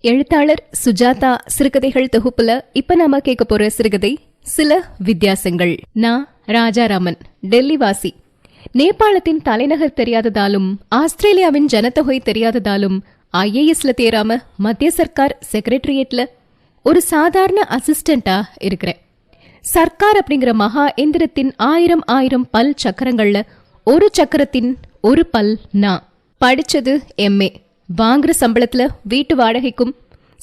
எழுத்தாளர் சுஜாதா சிறுகதைகள் தொகுப்புல இப்ப நாம கேட்க போற சிறுகதை சில வித்தியாசங்கள். நான் ராஜாராமன் டெல்லி வாசி நேபாளத்தின் தலைநகர் தெரியாததாலும் ஆஸ்திரேலியாவின் ஜனத்தொகை தெரியாததாலும் ஐஏஎஸ்ல தேராம மத்திய சர்க்கார் செக்ரட்டரியேட்ல ஒரு சாதாரண அசிஸ்டண்டா இருக்கிறேன். சர்க்கார் அப்படிங்கிற மகா எந்திரத்தின் ஆயிரம் ஆயிரம் பல் சக்கரங்கள்ல ஒரு சக்கரத்தின் ஒரு பல் நான் படிச்சது எம்ஏ வாங்குற சம்பளத்துல வீட்டு வாடகைக்கும்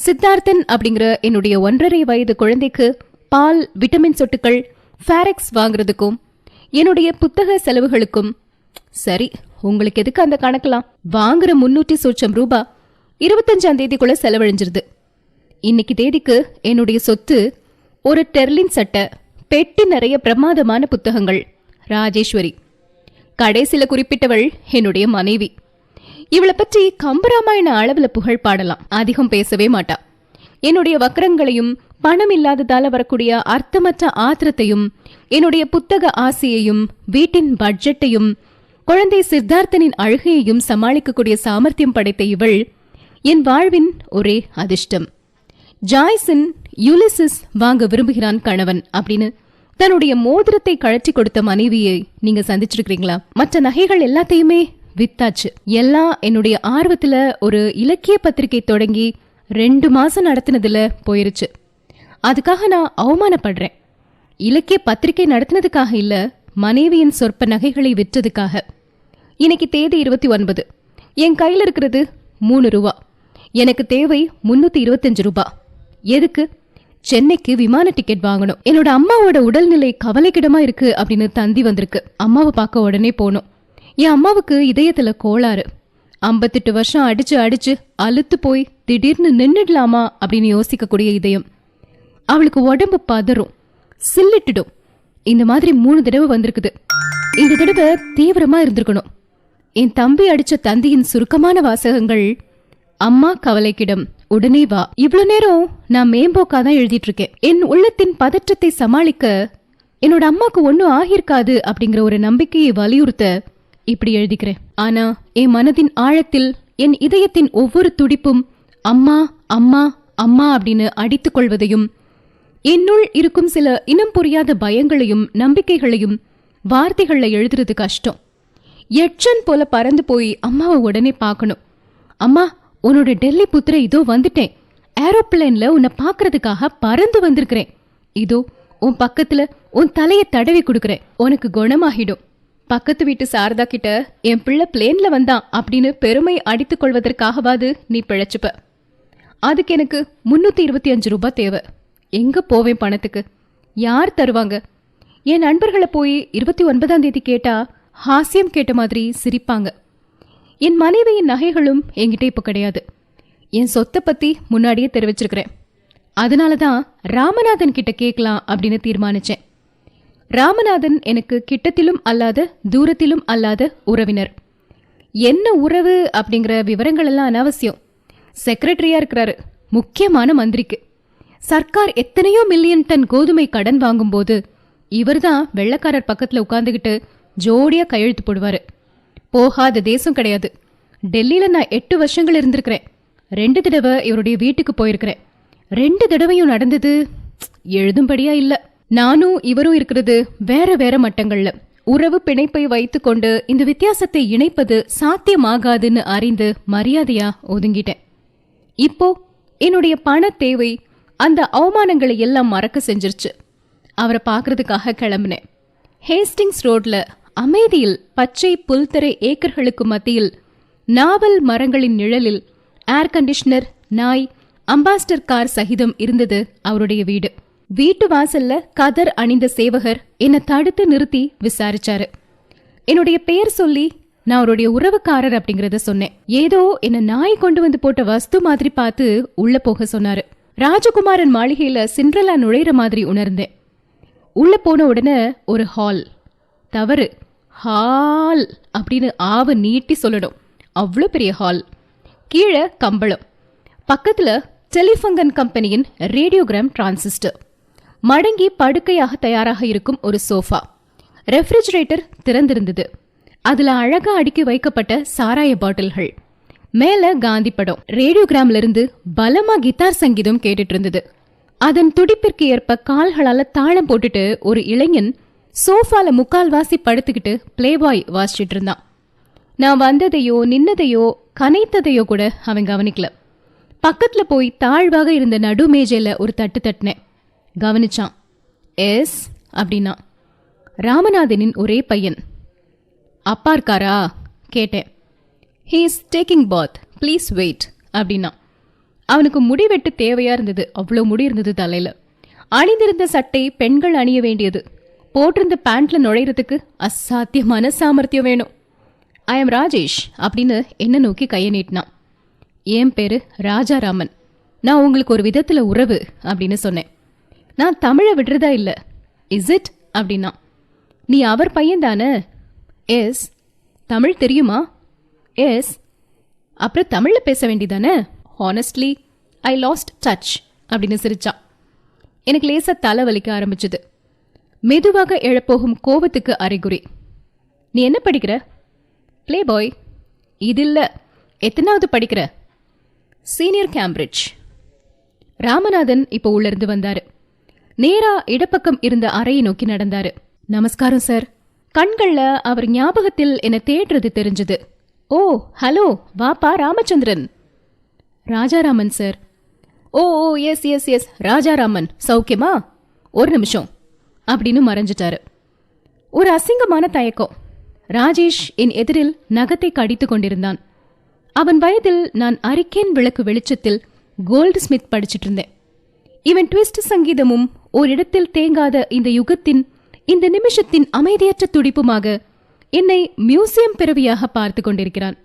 சித்தார்த்தன் அப்படிங்கிற என்னுடைய ஒன்றரை வயது குழந்தைக்கு பால் விட்டமின் சொட்டுக்கள் ஃபேரெக்ஸ் வாங்குறதுக்கும் என்னுடைய புத்தக செலவுகளுக்கும் சரி உங்களுக்கு எதுக்கு அந்த கணக்கெல்லாம்? வாங்குற முன்னூற்றி சூட்சம் ரூபா இருபத்தஞ்சாம் தேதிக்குள்ள செலவழிஞ்சிருது. இன்னைக்கு தேதிக்கு என்னுடைய சொத்து ஒரு டெர்லின் சட்டை பெட்டி நிறைய பிரமாதமான புத்தகங்கள். ராஜேஸ்வரி. கடைசில குறிப்பிட்டவள் என்னுடைய மனைவி. இவளை பற்றி கம்பராமாயண அளவுல புகழ் பாடலாம். அதிகம் பேசவே மாட்டா. என்னுடைய வக்கரங்களையும் பணம் இல்லாததால வரக்கூடிய அர்த்தமற்ற ஆத்திரத்தையும் என்னுடைய புத்தக ஆசையையும் வீட்டின் பட்ஜெட்டையும் குழந்தை சித்தார்த்தனின் அழுகையையும் சமாளிக்கக்கூடிய சாமர்த்தியம் படைத்த இவள் என் வாழ்வின் ஒரே அதிர்ஷ்டம். ஜாய்சன் யுலிசிஸ் வாங்க விரும்புகிறான் கணவன் அப்படின்னு தன்னுடைய மோதிரத்தை கழற்றி கொடுத்த மனைவியை நீங்க சந்திச்சிருக்கிறீங்களா? மற்ற நகைகள் எல்லாத்தையுமே வித்தாச்சு. எல்லாம் என்னுடைய ஆர்வத்தில் ஒரு இலக்கிய பத்திரிகை தொடங்கி ரெண்டு மாதம் நடத்தினதில் போயிருச்சு. அதுக்காக நான் அவமானப்படுறேன். இலக்கிய பத்திரிகை நடத்தினதுக்காக இல்லை மனைவியின் சொற்ப நகைகளை விற்றதுக்காக. இன்னைக்கு தேதி இருபத்தி ஒன்பது. என் கையில் இருக்கிறது மூணு ரூபா. எனக்கு தேவை முன்னூற்றி இருபத்தஞ்சு ரூபா. எதுக்கு? சென்னைக்கு விமான டிக்கெட் வாங்கணும். என்னோட அம்மாவோட உடல்நிலை கவலைக்கிடமா இருக்கு அப்படின்னு தந்தி வந்திருக்கு. அம்மாவை பார்க்க உடனே போனோம் என் அம்மாவுக்கு இதயத்துல கோளாறு. ஐம்பத்தெட்டு வருஷம் அடிச்சு அடிச்சு அழுத்து போய் திடீர்னு நின்றுடலாமா அப்படின்னு யோசிக்கக்கூடிய இதயம். அவளுக்கு உடம்பு பதறும் சில்லிட்டுடும். இந்த மாதிரி மூணு தடவை வந்திருக்குது. இந்த தடவை தீவிரமா இருந்திருக்கணும். என் தம்பி அடிச்ச தந்தியின் சுருக்கமான வாசகங்கள் அம்மா கவலைக்கிடம் உடனே வா. இவ்வளவு நேரம் நான் மேம்போக்கா தான் எழுதிட்டு இருக்கேன். என் உள்ளத்தின் பதற்றத்தை சமாளிக்க என்னோட அம்மாக்கு ஒன்னும் ஆகியிருக்காது அப்படிங்கிற ஒரு நம்பிக்கையை வலியுறுத்த இப்படி எழுதிக்கிறேன். ஆனா என் மனதின் ஆழத்தில் என் இதயத்தின் ஒவ்வொரு துடிப்பும் அம்மா அம்மா அம்மா அப்படின்னு அடித்துக் கொள்வதையும் என்னுள் இருக்கும் சில இனம் புரியாத பயங்களையும் நம்பிக்கைகளையும் வார்த்தைகள்ல எழுதுறது கஷ்டம். எச்சன் போல பறந்து போய் அம்மாவை உடனே பார்க்கணும். அம்மா உன்னோட டெல்லி புத்திர இதோ வந்துட்டேன். ஏரோப்ளேன்ல உன்னை பார்க்கறதுக்காக பறந்து வந்திருக்கிறேன். இதோ உன் பக்கத்துல உன் தலையை தடவி கொடுக்கறேன். உனக்கு குணமாகிடும். பக்கத்து வீட்டு சாரதா கிட்ட என் பிள்ளை பிளேன்ல வந்தான் அப்படின்னு பெருமை அடித்துக் கொள்வதற்காகவாது நீ பிழைச்சுப்ப. அதுக்கு எனக்கு முன்னூத்தி இருபத்தி அஞ்சு ரூபாய் தேவை. எங்க போவேன் பணத்துக்கு? யார் தருவாங்க? என் நண்பர்களை போய் இருபத்தி ஒன்பதாம் தேதி கேட்டா ஹாஸ்யம் கேட்ட மாதிரி சிரிப்பாங்க. என் மனைவியின் நகைகளும் என்கிட்ட இப்போ கிடையாது. என் சொத்தை பத்தி முன்னாடியே தெரிவிச்சிருக்கிறேன். அதனால தான் ராமநாதன் கிட்ட கேட்கலாம் அப்படின்னு தீர்மானிச்சேன். ராமநாதன் எனக்கு கிட்டத்திலும் அல்லாத தூரத்திலும் அல்லாத உறவினர். என்ன உறவு அப்படிங்கிற விவரங்கள் எல்லாம் அனாவசியம். செக்ரட்டரியா இருக்கிறாரு. முக்கியமான மந்திரிக்கு. சர்க்கார் எத்தனையோ மில்லியன் டன் கோதுமை கடன் வாங்கும்போது இவர்தான் வெள்ளக்காரர் பக்கத்தில் உட்காந்துக்கிட்டு ஜோடியாக கையெழுத்து போடுவாரு. போகாத தேசம் கிடையாது. டெல்லியில நான் எட்டு வருஷங்கள் இருந்திருக்கிறேன். ரெண்டு தடவை இவருடைய வீட்டுக்கு போயிருக்கிறேன். ரெண்டு தடவையும் நடந்தது எழுதும்படியா இல்லை. நானும் இவரும் இருக்கிறது வேற வேற மட்டங்கள்ல. உறவு பிணைப்பை வைத்துக்கொண்டு இந்த வித்தியாசத்தை இணைப்பது சாத்தியமாகாதுன்னு அறிந்து மரியாதையா ஒதுங்கிட்டேன். இப்போ என்னுடைய பண தேவை அந்த அவமானங்களை எல்லாம் மறக்க செஞ்சிருச்சு. அவரை பார்க்கறதுக்காக கிளம்பினேன். ஹேஸ்டிங்ஸ் ரோட்ல அமைதியில் பச்சை புல்தரை ஏக்கர்களுக்கு மத்தியில் நாவல் மரங்களின் நிழலில் ஏர் கண்டிஷனர் நாய் அம்பாஸ்டர் கார் சகிதம் இருந்தது அவருடைய வீடு. வீட்டு வாசல்ல கதர் அணிந்த சேவகர் என்னை தடுத்து நிறுத்தி விசாரிச்சாரு. என்னுடைய பெயர் சொல்லி நான் அவருடைய உறவுக்காரர் அப்படிங்கறத சொன்னேன். ஏதோ என்ன நாய் கொண்டு வந்து போட்ட வஸ்து மாதிரி பார்த்து உள்ள போக சொன்னாரு. ராஜகுமாரன் மாளிகையில சிண்ட்ரலா நுழையிற மாதிரி உணர்ந்தேன். உள்ள போன உடனே ஒரு ஹால். தவறு. ஹால் அப்படின்னு ஆவ நீட்டி சொல்லணும். அவ்வளோ பெரிய ஹால். கீழே கம்பளம். பக்கத்தில் டெலிஃபங்கன் கம்பெனியின் ரேடியோகிராம் டிரான்சிஸ்டர். மடங்கி படுக்கையாக தயாராக இருக்கும் ஒரு சோஃபா. ரெஃப்ரிஜரேட்டர் திறந்திருந்தது. அதுல அழகா அடுக்கி வைக்கப்பட்ட சாராய பாட்டில்கள். மேல காந்தி படம். ரேடியோகிராம்ல இருந்து பலமா கிட்டார் சங்கீதம் கேட்டுட்டு இருந்தது அதன் துடிப்பிற்கு ஏற்ப கால்களால தாளம் போட்டுட்டு ஒரு இளைஞன் சோஃபால முக்கால்வாசி படுத்துக்கிட்டு பிளேபாய் வாசிச்சிட்டு இருந்தான் நான் வந்ததையோ நின்னதையோ கனைத்ததையோ கூட அவன் கவனிக்கல. பக்கத்துல போய் தாழ்வாக இருந்த நடு மேஜையில ஒரு தட்டு தட்டினேன். கவனிச்சான். எஸ் அப்படின்னா ராமநாதனின் ஒரே பையன். அப்பா இருக்காரா? கேட்டேன். He is taking bath please wait அப்படின்னா. அவனுக்கு முடி வெட்டு இருந்தது. அவ்வளோ முடி இருந்தது தலையில். அணிந்திருந்த சட்டை பெண்கள் அணிய வேண்டியது. போட்டிருந்த பேண்ட்டில் நுழையிறதுக்கு அசாத்தியமான சாமர்த்தியம் வேணும். ஐ எம் ராஜேஷ் அப்படின்னு என்ன நோக்கி கையை நீட்டினான். என் பேரு ராஜாராமன். நான் உங்களுக்கு ஒரு விதத்தில் உறவு அப்படின்னு சொன்னேன். நான் தமிழை விடுறதா இல்லை. இஸ் இட் அப்படின்னா. நீ அவர் பையன் தானே எஸ் தமிழ் தெரியுமா? எஸ் அப்புறம் தமிழில் பேச வேண்டிதானே ஹானஸ்ட்லி ஐ லாஸ்ட் டச் அப்படின்னு சிரிச்சா. எனக்கு லேசாக தலை வலிக்க ஆரம்பிச்சது. மெதுவாக எழப்போகும் கோபத்துக்கு அறிகுறி. நீ என்ன படிக்கிற? ப்ளே பாய் இது இல்லை. எத்தனாவது படிக்கிற? சீனியர் கேம்பிரிட்ஜ் ராமநாதன் இப்போ உள்ளிருந்து வந்தார் வந்தாரு. நேரா இடப்பக்கம் இருந்த அறையை நோக்கி நடந்தாரு. நமஸ்காரம் சார். கண்கள்ல அவர் ஞாபகத்தில் என்ன தேடுறது தெரிஞ்சது. ஓ ஹலோ வாப்பா Ramachandran. Rajaraman sir. Oh oh yes yes yes Rajaraman. சௌக்கியமா? ஒரு நிமிஷம். அப்படின்னு மறைஞ்சிட்டாரு. ஒரு அசிங்கமான தயக்கம். ராஜேஷ் என் எதிரில் நகத்தை கடித்து கொண்டிருந்தான். அவன் வயதில் நான் அரிக்கேன் விளக்கு வெளிச்சத்தில் கோல்டு ஸ்மித் படிச்சிட்டு இருந்தேன். இவன் ட்விஸ்ட் சங்கீதமும் ஓரிடத்தில் தேங்காத இந்த யுகத்தின் இந்த நிமிஷத்தின் அமைதியற்ற துடிப்புமாக என்னை மியூசியம் பிறவியாக பார்த்து கொண்டிருக்கிறான்.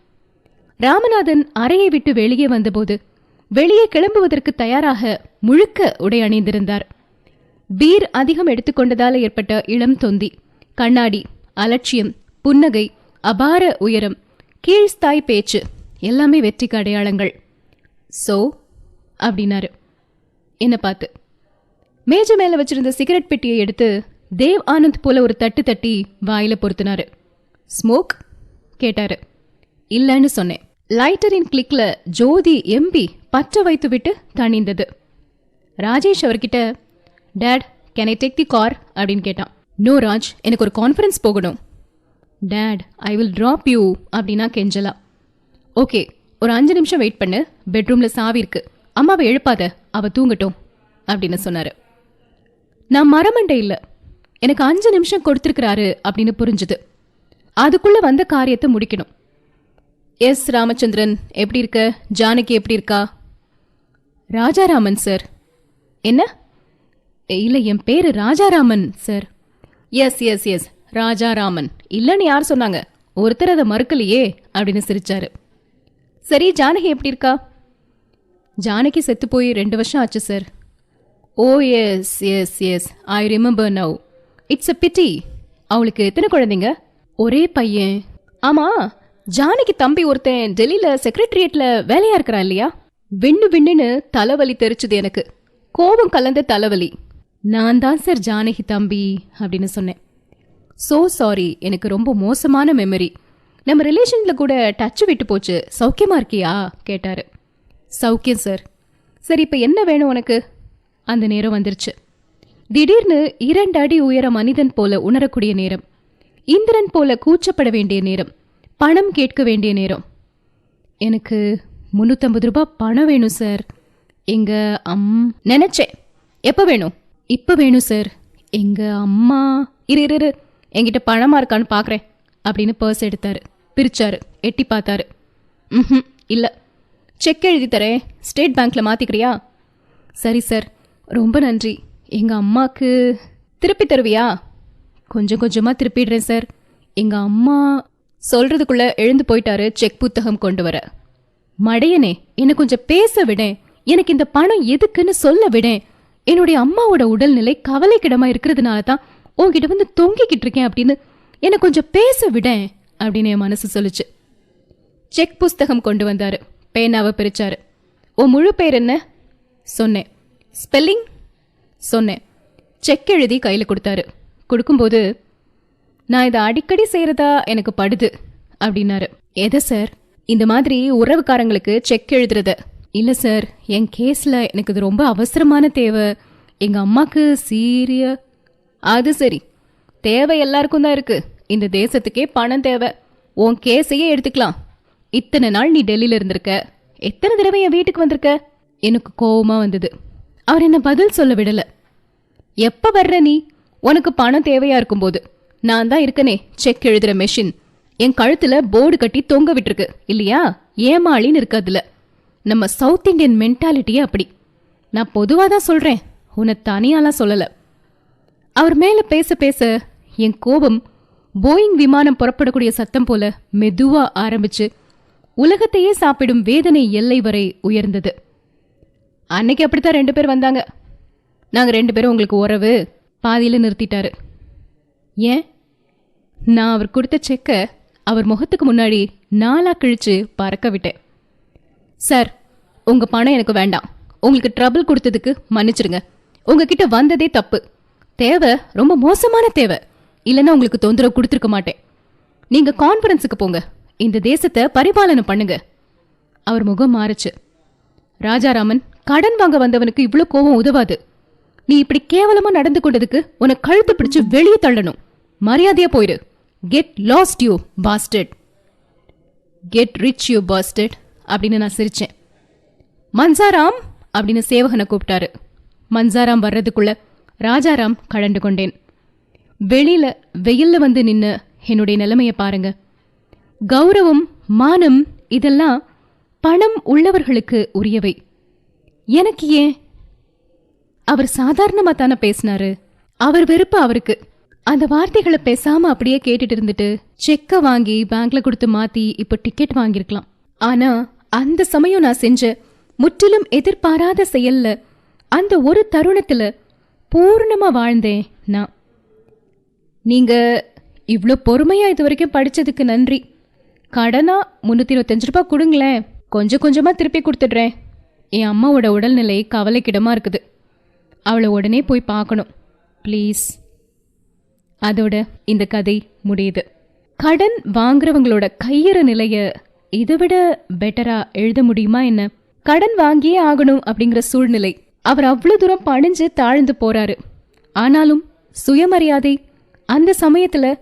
ராமநாதன் அறையை விட்டு வெளியே வந்தபோது வெளியே கிளம்புவதற்கு தயாராக முழுக்க உடை அணிந்திருந்தார். பீர் அதிகம் எடுத்துக்கொண்டதால் ஏற்பட்ட இளம் தொந்தி கண்ணாடி அலட்சியம் புன்னகை அபார உயரம் கீழ்ஸ்தாய் பேச்சு எல்லாமே வெற்றிக்கு அடையாளங்கள். சோ? அப்படின்னாரு. என்ன பார்த்து. மேஜை மேல வச்சிருந்த சிகரெட் பெட்டியை எடுத்து தேவ் ஆனந்த் போல ஒரு தட்டு தட்டி வாயில பொருத்தினாரு ஸ்மோக்? கேட்டாரு. இல்லைன்னு சொன்னேன். லைட்டரின் கிளிக்ல ஜோதி எம்பி பற்ற வைத்து விட்டு தணிந்தது. ராஜேஷ் அவர்கிட்ட dad can I take the car அப்படின்னு கேட்டான். நோ ராஜ் எனக்கு ஒரு கான்ஃபரன்ஸ் போகணும். Dad I will drop you அப்படின்னா கெஞ்சலா. ஓகே ஒரு அஞ்சு நிமிஷம் வெயிட் பண்ணு. பெட்ரூம்ல சாவி இருக்கு. அம்மாவை எழுப்பாத. அவ தூங்கட்டும் அப்படின்னு சொன்னாரு. நான் மரமண்டை இல்லை. எனக்கு அஞ்சு நிமிஷம் கொடுத்துருக்கிறாரு அப்படின்னு புரிஞ்சுது. அதுக்குள்ளே வந்த காரியத்தை முடிக்கணும். எஸ் ராமச்சந்திரன் எப்படி இருக்க? ஜானகி எப்படி இருக்கா? ராஜாராமன் சார். என்ன? இல்லை என் பேர் Rajaraman sir. Yes yes yes. Rajaraman. இல்லைன்னு யார் சொன்னாங்க? ஒருத்தர் அதை மறுக்கலையே அப்படின்னு சிரிச்சாரு. சரி ஜானகி எப்படி இருக்கா? ஜானகி செத்து போய் ரெண்டு வருஷம் ஆச்சு sir. Oh yes yes yes I remember now it's a pity அவளுக்கு எத்தனை குழந்தைங்க? ஒரே பையன். ஆமா ஜானகி தம்பி ஒருத்தன் டெல்லியில செக்ரட்டரியேட்ல வேலையா இருக்கிறான் இல்லையா? விண்ணு விண்ணுன்னு தலைவலி தெரிச்சுது எனக்கு. கோபம் கலந்த தலைவலி. நான் தான் சார் ஜானகி தம்பி அப்படின்னு சொன்னேன். ஸோ சாரி எனக்கு ரொம்ப மோசமான மெமரி நம்ம ரிலேஷனில் கூட டச் விட்டு போச்சு. சௌக்கியமாக இருக்கியா? கேட்டார். சௌக்கியம் சார் சரி இப்போ என்ன வேணும் உனக்கு? அந்த நேரம் வந்துருச்சு. திடீர்னு இரண்டு அடி உயர மனிதன் போல உணரக்கூடிய நேரம். இந்திரன் போல கூச்சப்பட வேண்டிய நேரம். பணம் கேட்க வேண்டிய நேரம். எனக்கு முந்நூற்றம்பது ரூபாய் பணம் வேணும் சார். எங்க அம் நினைச்சேன். எப்போ வேணும்? இப்போ வேணும் சார். எங்க அம்மா இரு இரு இரு. என்கிட்ட பணமாக இருக்கான்னு பார்க்குறேன் அப்படின்னு பர்ஸ் எடுத்தாரு. பிரிச்சாரு. எட்டி பார்த்தாரு. ம் இல்லை. செக் எழுதி தரேன். ஸ்டேட் பேங்க்ல மாத்திக்கிறியா? சரி சார். ரொம்ப நன்றி. எங்கள் அம்மாவுக்கு திருப்பி தருவியா? கொஞ்சம் கொஞ்சமாக திருப்பிடுறேன் சார். எங்கள் அம்மா சொல்கிறதுக்குள்ளே எழுந்து போயிட்டாரு செக் புத்தகம் கொண்டு வர. மடையனே என்னை கொஞ்சம் பேச விடேன் எனக்கு இந்த பணம் எதுக்குன்னு சொல்ல விடேன் என்னுடைய அம்மாவோட உடல்நிலை கவலைக்கிடமாக இருக்கிறதுனால தான் உன்கிட்ட வந்து தொங்கிக்கிட்டு இருக்கேன் அப்படின்னு என்னை கொஞ்சம் பேச விடேன் அப்படின்னு என் மனசு சொல்லுச்சு. செக் புஸ்தகம் கொண்டு வந்தார். பேனாவை பிரித்தார் உன் முழு பேர் என்ன? சொன்னேன். ஸ்பெல்லிங் சொன்னேன். செக் எழுதி கையில் கொடுத்தாரு. கொடுக்கும்போது நான் இதை அடிக்கடி செய்கிறதா எனக்கு படுது அப்படின்னாரு. எதை சார் இந்த மாதிரி உறவுக்காரங்களுக்கு செக் எழுதுறது. இல்லை சார் என் கேஸில் எனக்கு இது ரொம்ப அவசரமான தேவை. எங்கள் அம்மாவுக்கு சீரிய அது சரி. தேவை எல்லாருக்கும் தான் இருக்குது இந்த தேசத்துக்கே பணம் தேவை. உன் கேஸையே எடுத்துக்கலாம். இத்தனை நாள் நீ டெல்லியில் இருந்திருக்க. எத்தனை தடவை என் வீட்டுக்கு வந்திருக்க? எனக்கு கோபமாக வந்தது. அவர் என்ன பதில் சொல்ல விடல. எப்ப வர்ற நீ? உனக்கு பணம் தேவையா இருக்கும்போது. நான் தான் இருக்கனே செக் எழுதுற மெஷின் என் கழுத்துல போர்டு கட்டி தொங்க விட்டுருக்கு. இல்லையா? ஏமாளின்னு இருக்கு அதுல. நம்ம சவுத் இந்தியன் மென்டாலிட்டியே அப்படி. நான் பொதுவா தான் சொல்றேன். உன்னை தனியாலாம் சொல்லல. அவர் மேல பேச பேச என் கோபம் போயிங் விமானம் புறப்படக்கூடிய சத்தம் போல மெதுவா ஆரம்பிச்சு உலகத்தையே சாப்பிடும் வேதனை எல்லை வரை உயர்ந்தது. அன்னைக்கு அப்படித்தான் ரெண்டு பேர் வந்தாங்க. நாங்கள் ரெண்டு பேரும் உங்களுக்கு உறவு பாதியில் நிறுத்திட்டாரு. ஏன்? நான் அவர் கொடுத்த செக்கை அவர் முகத்துக்கு முன்னாடி நாளாக கிழிச்சு பறக்க விட்டேன். சார் உங்கள் பணம் எனக்கு வேண்டாம். உங்களுக்கு ட்ரபிள் கொடுத்ததுக்கு மன்னிச்சிடுங்க. உங்ககிட்ட வந்ததே தப்பு. தேவை ரொம்ப மோசமான தேவை. இல்லைன்னா உங்களுக்கு தொந்தரவு கொடுத்துருக்க மாட்டேன். நீங்கள் கான்ஃபரன்ஸுக்கு போங்க. இந்த தேசத்தை பரிபாலனை பண்ணுங்க. அவர் முகம் மாறுச்சு. ராஜாராமன் கடன் வாங்க வந்தவனுக்கு இவ்வளோ கோபம் உதவாது. நீ இப்படி கேவலமா நடந்து கொண்டதுக்கு உன கழுத்து பிடிச்சு வெளியே தள்ளணும். மரியாதையா போயிரு. Get lost you bastard get rich you bastard அப்படின்னு நான் சிரிச்சேன். மன்சாராம் அப்படின்னு சேவகனை கூப்பிட்டாரு. மன்சாராம் வர்றதுக்குள்ள ராஜாராம் கழண்டு கொண்டேன். வெளியில வெயில்ல வந்து நின்று என்னுடைய நிலைமையை பாருங்க. கௌரவம் மானம் இதெல்லாம் பணம் உள்ளவர்களுக்கு உரியவை. எனக்கு ஏன்? அவர் சாதாரணமா தானே பேசினாரு. அவர் வெறுப்பு அவருக்கு. அந்த வார்த்தைகளை பேசாம அப்படியே கேட்டுட்டு இருந்துட்டு செக்கை வாங்கி பேங்க்ல கொடுத்து மாத்தி இப்ப டிக்கெட் வாங்கியிருக்கலாம். ஆனா அந்த சமயம் நான் செஞ்ச முற்றிலும் எதிர்பாராத செயல்ல அந்த ஒரு தருணத்துல பூர்ணமா வாழ்ந்தேன் நான். நீங்க இவ்வளோ பொறுமையா இது வரைக்கும் படிச்சதுக்கு நன்றி. கடனா முன்னூத்தி இருபத்தஞ்சு ரூபாய் கொடுங்களேன். கொஞ்சம் கொஞ்சமா திருப்பி கொடுத்துடுறேன். என் அம்மாவோட உடல்நிலை கவலைக்கிடமா இருக்குது. அவளை உடனே போய் பார்க்கணும். ப்ளீஸ் அதோட இந்த கதை முடியுது. கடன் வாங்குறவங்களோட கையிற நிலைய இதை விட பெட்டரா எழுத முடியுமா என்ன? கடன் வாங்கியே ஆகணும் அப்படிங்கிற சூழ்நிலை. அவர் அவ்வளவு தூரம் பணிஞ்சு தாழ்ந்து போறாரு. ஆனாலும் சுயமரியாதை அந்த சமயத்துல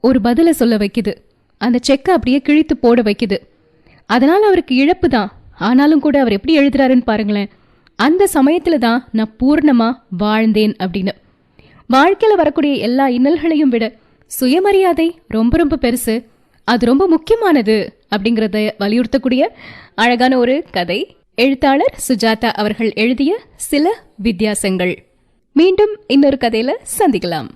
ஒரு பதிலை சொல்ல வைக்குது. அந்த செக்கை அப்படியே கிழித்து போட வைக்குது. அதனால அவருக்கு இழப்பு தான் ஆனாலும் கூட அவர் எப்படி எழுதுறாருன்னு பாருங்களேன். அந்த சமயத்துல தான் நான் பூர்ணமா வாழ்ந்தேன் அப்படின்னு. வாழ்க்கையில வரக்கூடிய எல்லா இன்னல்களையும் விட சுயமரியாதை ரொம்ப ரொம்ப பெருசு. அது ரொம்ப முக்கியமானது அப்படிங்கிறத வலியுறுத்தக்கூடிய அழகான ஒரு கதை. எழுத்தாளர் சுஜாதா அவர்கள் எழுதிய சில வித்தியாசங்கள். மீண்டும் இன்னொரு கதையில சந்திக்கலாம்.